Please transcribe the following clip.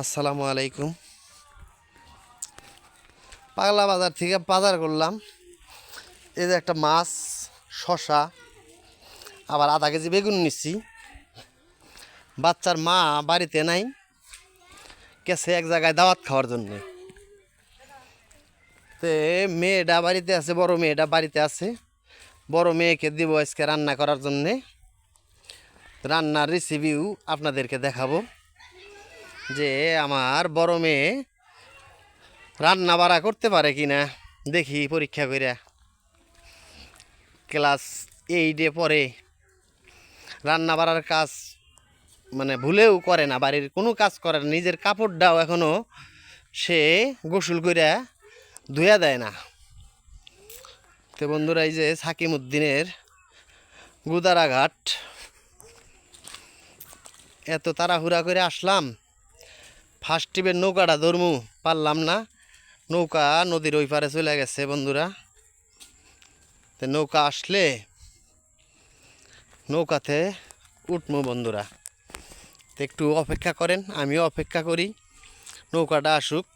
আসসালামু আলাইকুম। পাগলা বাজার থেকে বাজার করলাম। এই যে একটা মাছ শশা আবার আধা কেজি বেগুন নিচ্ছি। বাচ্চার মা বাড়িতে নাই, গেছে এক জায়গায় দাওয়াত খাওয়ার জন্যে। তে মেয়েটা বাড়িতে আছে, বড় মেয়েটা বাড়িতে আছে। বড় মেয়েকে দিব আজকে রান্না করার জন্যে। রান্নার রেসিপিও আপনাদেরকে দেখাবো। যে আমার বড় মেয়ে রান্না বাড়া করতে পারে কি না, দেখি পরীক্ষা করে ক্লাস এইটে পরে রান্না বাড়ার কাজ মানে ভুলেও করে না, বাড়ির কোনো কাজ করে না, নিজের কাপড়টাও এখনও সে গোসল করে ধুয়া দেয় না। তো বন্ধুরা, এই যে সাকিম উদ্দিনের গুদারাঘাট, এত তাড়াহুড়া করে আসলাম। ফার্স্ট টিপের নৌকাটা ধরমু, পারলাম না। নৌকা নদীর ওই পারে চলে গেছে বন্ধুরা। তো নৌকা আসলে নৌকাতে উঠমু বন্ধুরা। তো একটু অপেক্ষা করেন, আমিও অপেক্ষা করি। নৌকাটা আসুক।